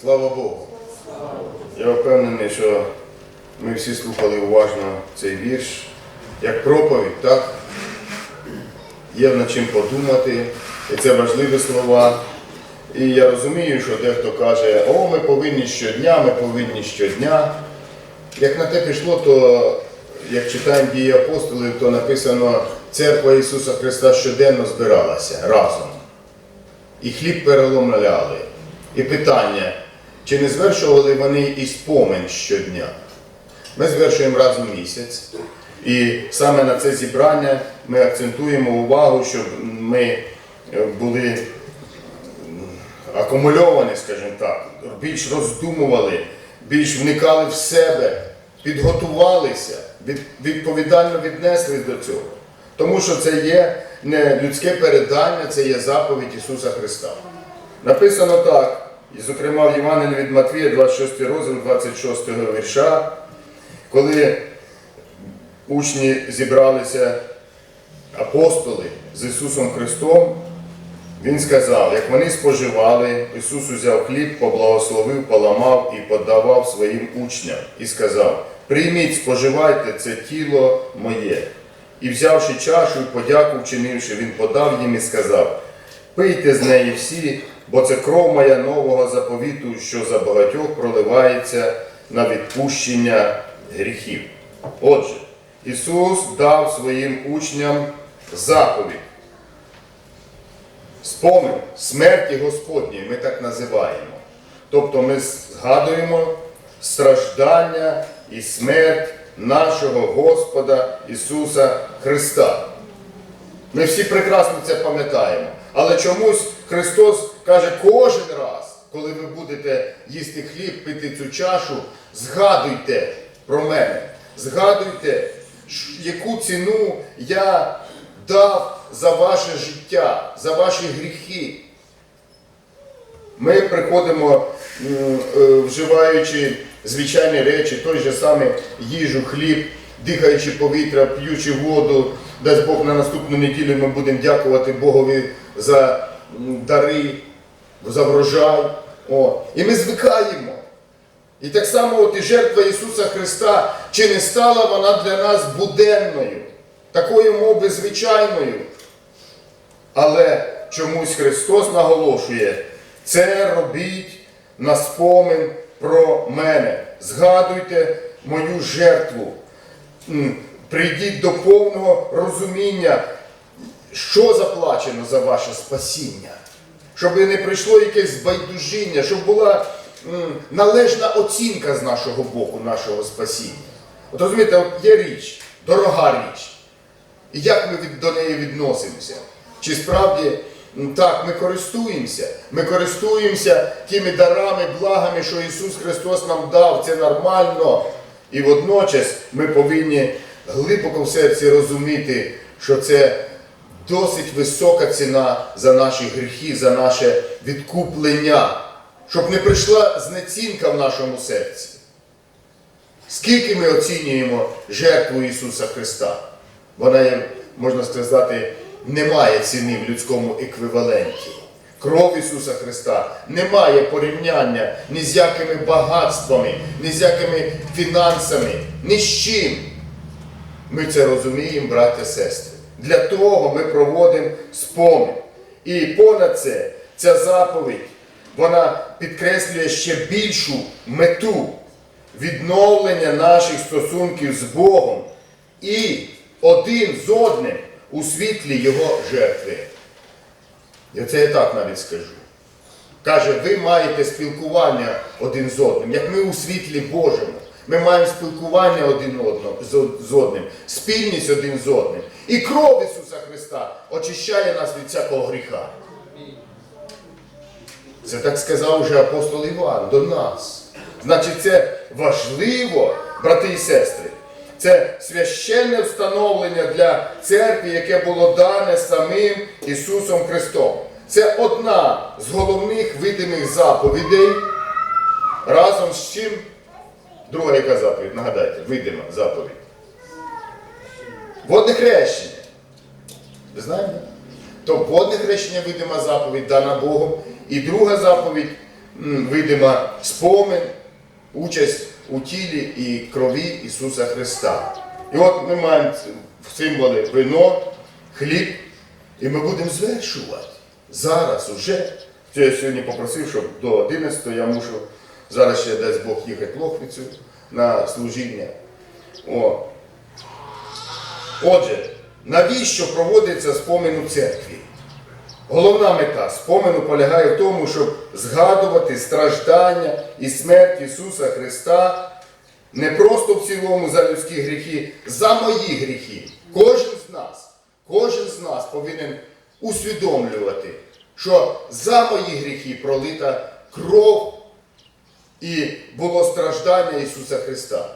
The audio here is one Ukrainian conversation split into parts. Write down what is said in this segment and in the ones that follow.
Слава Богу. Я впевнений, що ми всі слухали уважно цей вірш, як проповідь, так? Є над чим подумати, і це важливі слова. І я розумію, що дехто каже, о, ми повинні щодня, ми повинні щодня. Як на те пішло, то як читаємо дії апостолів, то написано, церква Ісуса Христа щоденно збиралася разом. І хліб переломляли. І питання, чи не звершували вони і спомин щодня? Ми звершуємо раз у місяць. І саме на це зібрання ми акцентуємо увагу, щоб ми е, були акумульовані, скажімо так, більш роздумували, більш вникали в себе, підготувалися, відповідально віднеслись до цього. Тому що це є не людське передання, це є заповідь Ісуса Христа. Написано так, і, зокрема в Євангелії від Матвія, 26 розділ, 26 вірша, коли учні зібралися апостоли з Ісусом Христом, Він сказав, як вони споживали, Ісус узяв хліб, поблагословив, поламав і подавав своїм учням і сказав: Прийміть, споживайте це тіло моє. І взявши чашу, і подяку вчинивши, він подав їм і сказав: Пийте з неї всі, бо це кров моя нового заповіту, що за багатьох проливається на відпущення гріхів. Отже, Ісус дав своїм учням заповідь. Спомин смерті Господньої, ми так називаємо. Тобто ми згадуємо страждання і смерть нашого Господа Ісуса Христа. Ми всі прекрасно це пам'ятаємо. Але чомусь Христос каже кожен раз, коли ви будете їсти хліб, пити цю чашу, згадуйте про мене. Згадуйте, яку ціну я дав за ваше життя, за ваші гріхи. Ми приходимо, е, вживаючи звичайні речі, той же самий їжу, хліб, дихаючи повітря, п'ючи воду. Дасть Бог на наступну неділю ми будемо дякувати Богові за дари, за врожай. О. І ми звикаємо. І так само от і жертва Ісуса Христа, чи не стала вона для нас буденною, такою мов би, звичайною. Але чомусь Христос наголошує, це робіть на спомин про мене. Згадуйте мою жертву. Прийдіть до повного розуміння, що заплачено за ваше спасіння. Щоб не прийшло якесь байдужіння, щоб була належна оцінка з нашого боку, нашого спасіння. От розумієте, от є річ, дорога річ. І як ми до неї відносимося? Чи справді так ми користуємося? Ми користуємося тими дарами, благами, що Ісус Христос нам дав, це нормально. І водночас ми повинні глибоко в серці розуміти, що це досить висока ціна за наші гріхи, за наше відкуплення, щоб не прийшла знецінка в нашому серці. Скільки ми оцінюємо жертву Ісуса Христа? Вона можна сказати, не має ціни в людському еквіваленті. Кров Ісуса Христа не має порівняння ні з якими багатствами, ні з якими фінансами, ні з чим. Ми це розуміємо, браття сестри. Для того ми проводимо спомин. І понад це, ця заповідь, вона підкреслює ще більшу мету відновлення наших стосунків з Богом і один з одним у світлі Його жертви. І оце я так навіть скажу. Каже, ви маєте спілкування один з одним, як ми у світлі Божому. Ми маємо спілкування один одного, з, одним, спільність один з одним. І кров Ісуса Христа очищає нас від всякого гріха. Це так сказав уже апостол Іван до нас. Значить, це важливо, брати і сестри. Це священне встановлення для церкви, яке було дане самим Ісусом Христом. Це одна з головних видимих заповідей. Разом з чим? Друга яка заповідь, нагадайте, видима заповідь. Водне хрещення. Ви знаєте? То водне хрещення видима заповідь дана Богом. І друга заповідь видима спомин, участь у тілі і крові Ісуса Христа. І от ми маємо символи вино, хліб, і ми будемо звершувати зараз уже. Це я сьогодні попросив, щоб до 11 я мушу зараз ще дасть Бог їхати в Лохвицю на служіння. О. Отже, навіщо проводиться спомин у церкві? Головна мета спомену полягає в тому, щоб згадувати страждання і смерть Ісуса Христа не просто в цілому за людські гріхи, за мої гріхи. Кожен з нас, кожен з нас повинен усвідомлювати, що за мої гріхи пролита кров і було страждання Ісуса Христа.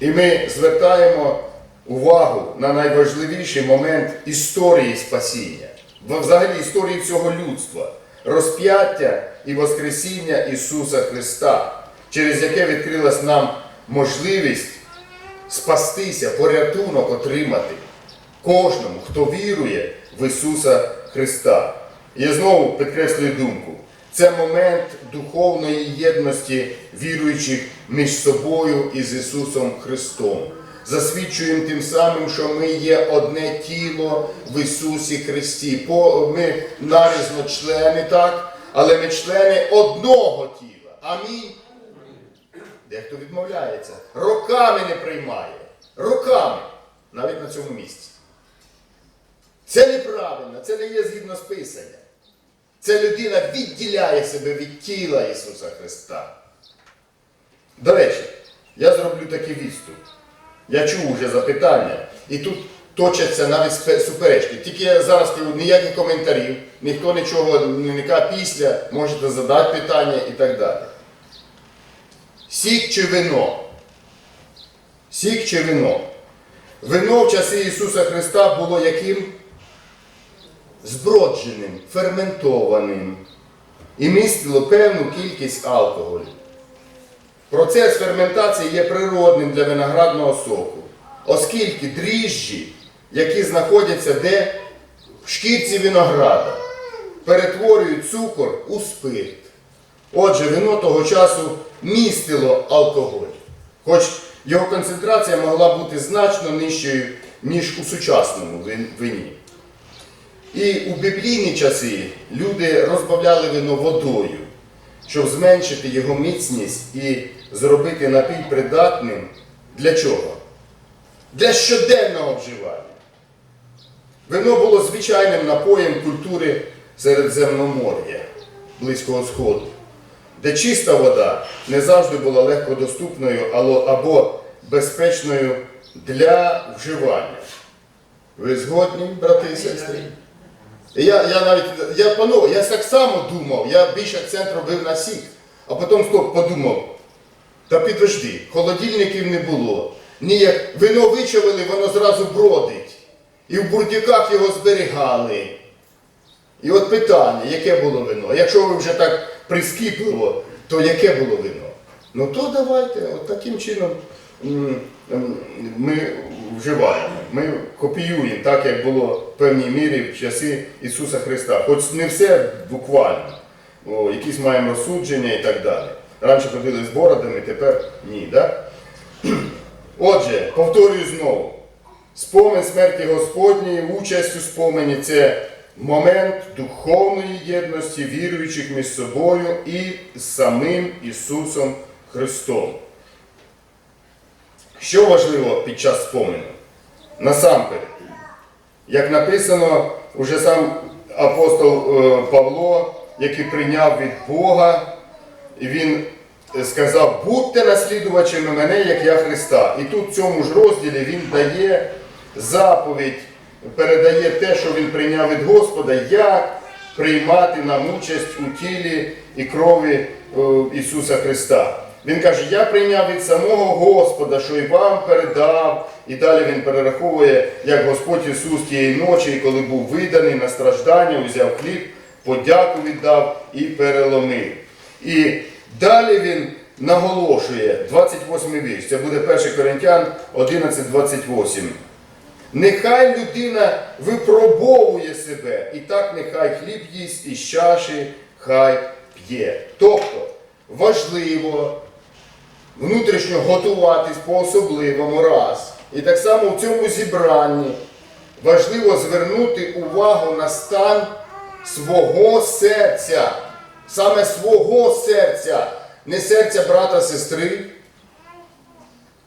І ми звертаємо увагу на найважливіший момент історії спасіння, взагалі історії всього людства, розп'яття і Воскресіння Ісуса Христа, через яке відкрилась нам можливість спастися, порятунок отримати кожному, хто вірує в Ісуса Христа. Я знову підкреслюю думку. Це момент духовної єдності віруючих між собою і з Ісусом Христом. Засвідчуємо тим самим, що ми є одне тіло в Ісусі Христі. Ми нарізно члени, так, але ми члени одного тіла. Амінь. Дехто відмовляється. Роками не приймає. Роками. Навіть на цьому місці. Це неправильно, це не є згідно з Писанням. Це людина відділяє себе від тіла Ісуса Христа. До речі, я зроблю такий відступ. Я чув вже запитання, і тут точаться навіть суперечки. Тільки я зараз кажу ніяких коментарів, ніхто нічого не каже після, можете задати питання і так далі. Сік чи вино? Сік чи вино? Вино в часи Ісуса Христа було яким? Збродженим, ферментованим і містило певну кількість алкоголю. Процес ферментації є природним для виноградного соку, оскільки дріжджі, які знаходяться де? В шкірці винограда, перетворюють цукор у спирт. Отже, вино того часу містило алкоголь, хоч його концентрація могла бути значно нижчою, ніж у сучасному вині. І у біблійні часи люди розбавляли вино водою, щоб зменшити його міцність і зробити напій придатним для чого? Для щоденного вживання. Вино було звичайним напоєм культури Середземномор'я, Близького Сходу, де чиста вода не завжди була легкодоступною ало- або безпечною для вживання. Ви згодні, брати і сестри? Я, я навіть, я, панове, я так само думав, я більше акцент робив на сік, а потім стоп, подумав, та підожди, холодильників не було. Ніяк вино вичавили, воно зразу бродить. І в бурдюках його зберігали. І от питання, яке було вино? Якщо ви вже так прискіпливо, то яке було вино? Ну то давайте, от таким чином ми вживаємо. Ми копіюємо так, як було в певній мірі в часи Ісуса Христа. Хоч не все буквально, О, якісь маємо розсудження і так далі. Раніше ходили з бородами, тепер ні. Да? Отже, повторюю знову. Спомин смерті Господньої, участь у спомені це момент духовної єдності віруючих між собою і самим Ісусом Христом. Що важливо під час спомену? Насамперед, як написано, уже сам апостол е, Павло, який прийняв від Бога, він сказав, будьте наслідувачами мене, як я Христа. І тут в цьому ж розділі він дає заповідь, передає те, що він прийняв від Господа, як приймати нам участь у тілі і крові е, Ісуса Христа. Він каже, я прийняв від самого Господа, що і вам передав. І далі він перераховує, як Господь Ісус тієї ночі, коли був виданий на страждання, узяв хліб, подяку віддав і переломив. І далі він наголошує, 28 вірш, це буде 1 Коринтян 11.28. Нехай людина випробовує себе, і так нехай хліб їсть із чаші хай п'є. Тобто важливо внутрішньо готуватись по-особливому раз. І так само в цьому зібранні важливо звернути увагу на стан свого серця. Саме свого серця, не серця брата, сестри,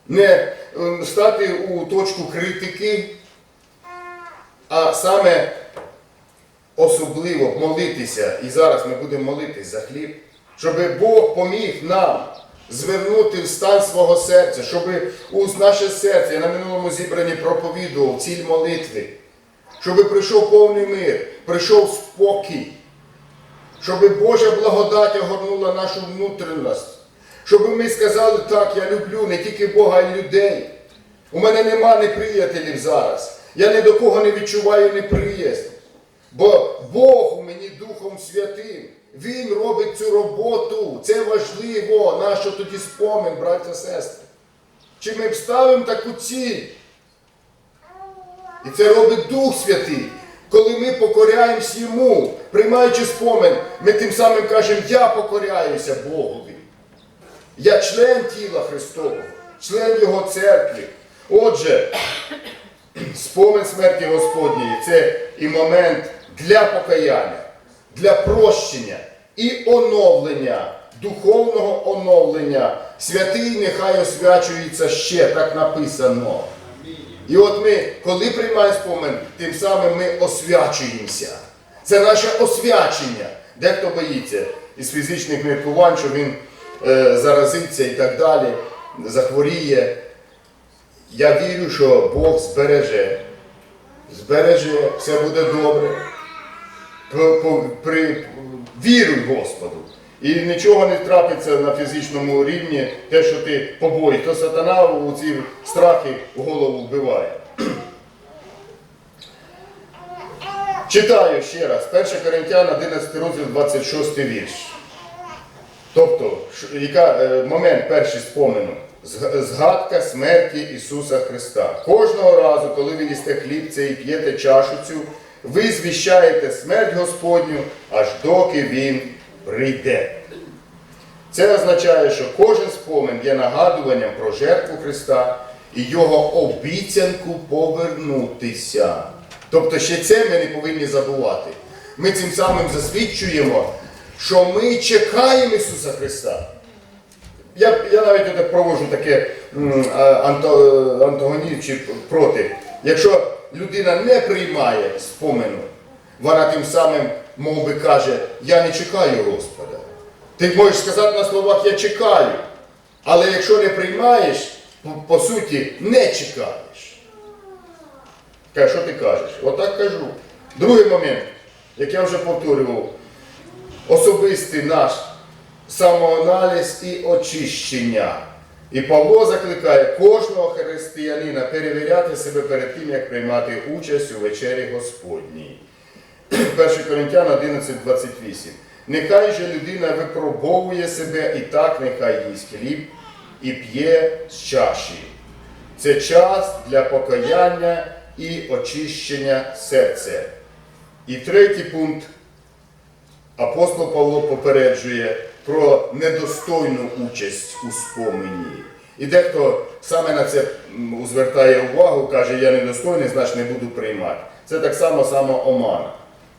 не ем, стати у точку критики, а саме особливо молитися. І зараз ми будемо молитись за хліб, щоб Бог поміг нам звернути в стан свого серця, щоб у наше серце, на минулому зібранні проповідував ціль молитви, щоб прийшов повний мир, прийшов спокій, щоб Божа благодать огорнула нашу внутрішність, щоб ми сказали так, я люблю не тільки Бога, а й людей. У мене нема неприятелів зараз. Я ні до кого не відчуваю неприязнь. Бо Бог у мені Духом Святим. Він робить цю роботу. Це важливо. Нащо тоді спомин, браття сестри? Чи ми вставимо таку ціль? І це робить Дух Святий. Коли ми покоряємось йому, приймаючи спомин, ми тим самим кажемо, я покоряюся Богові. Я член тіла Христового, член Його церкви. Отже, спомин смерті Господньої це і момент для покаяння, для прощення і оновлення, духовного оновлення. Святий нехай освячується ще, так написано. І от ми, коли приймаємо спомин, тим самим ми освячуємося. Це наше освячення. Дехто боїться із фізичних міркувань, що він е, заразиться і так далі, захворіє. Я вірю, що Бог збереже. Збереже, все буде добре. При, віруй Господу. І нічого не трапиться на фізичному рівні, те, що ти побоїш, то сатана у ці страхи в голову вбиває. Читаю ще раз, 1 Коринтян 11 розділ 26 вірш. Тобто, яка, е, момент перший спомену. Згадка смерті Ісуса Христа. Кожного разу, коли ви їсте хліб цей і п'єте чашу цю, ви звіщаєте смерть Господню, аж доки Він прийде. Це означає, що кожен спомин є нагадуванням про жертву Христа і Його обіцянку повернутися. Тобто ще це ми не повинні забувати. Ми цим самим засвідчуємо, що ми чекаємо Ісуса Христа. Я, я навіть отак проводжу таке м, анто, антагонізм чи проти. Якщо людина не приймає спомину, вона тим самим мов би каже, я не чекаю Господа. Ти можеш сказати на словах я чекаю. Але якщо не приймаєш, по суті, не чекаєш. Каже, що ти кажеш? Отак кажу. Другий момент, як я вже повторював, особистий наш самоаналіз і очищення. І Павло закликає кожного християнина перевіряти себе перед тим, як приймати участь у вечері Господній. 1 Коринтян 11.28. Нехай же людина випробовує себе і так нехай їсть хліб і п'є з чаші. Це час для покаяння і очищення серця. І третій пункт апостол Павло попереджує про недостойну участь у спомені. І дехто саме на це звертає увагу, каже, я недостойний, значить не буду приймати. Це так само самоомана.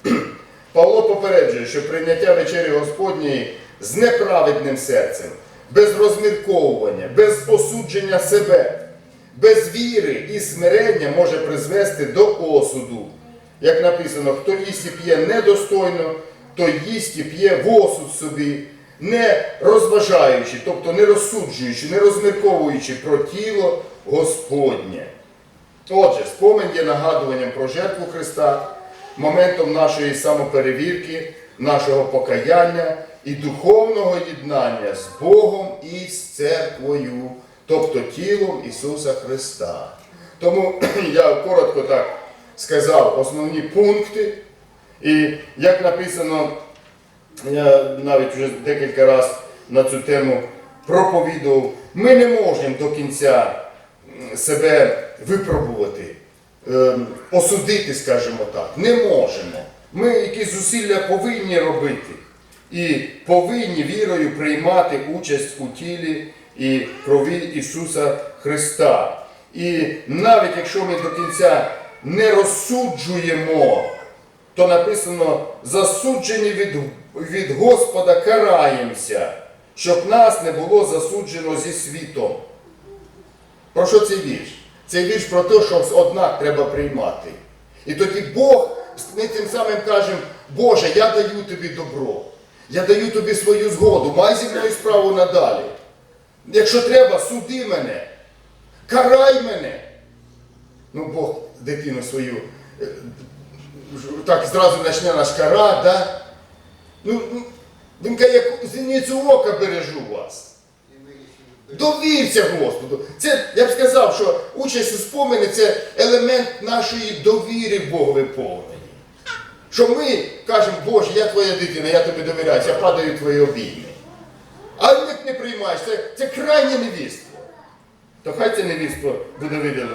Павло попереджує, що прийняття вечері Господньої з неправедним серцем, без розмірковування, без осудження себе, без віри і смирення може призвести до осуду. Як написано, хто їсть і п'є недостойно, то їсть і п'є в осуд собі, не розважаючи, тобто не розсуджуючи, не розмірковуючи про тіло Господнє. Отже, спомин є нагадуванням про жертву Христа, моментом нашої самоперевірки, нашого покаяння і духовного єднання з Богом і з церквою, тобто тілом Ісуса Христа. Тому я коротко так сказав основні пункти. І як написано, я навіть вже декілька разів на цю тему проповідував, ми не можемо до кінця себе випробувати, ем, осудити, скажімо так. Не можемо. Ми якісь зусилля повинні робити. і повинні вірою приймати участь у тілі і крові Ісуса Христа. І навіть якщо ми до кінця не розсуджуємо, то написано засуджені від, від Господа караємося, щоб нас не було засуджено зі світом. Про що цей вірш? Цей вірш про те, що однак треба приймати. І тоді Бог, ми тим самим кажемо, Боже, я даю тобі добро, я даю тобі свою згоду, май зі мною справу надалі. Якщо треба, суди мене, карай мене. Ну, Бог дитину свою е, так зразу почне наш кара, да? Ну, ну, він каже, як ока бережу вас. Довірся Господу. Це, я б сказав, що участь у спомені це елемент нашої довіри Богові повної. Що ми кажемо, Боже, я твоя дитина, я тобі довіряюся, я падаю твої обійми. А як не приймаєш, це, це крайнє невірство. То хай це невірство буде виділено.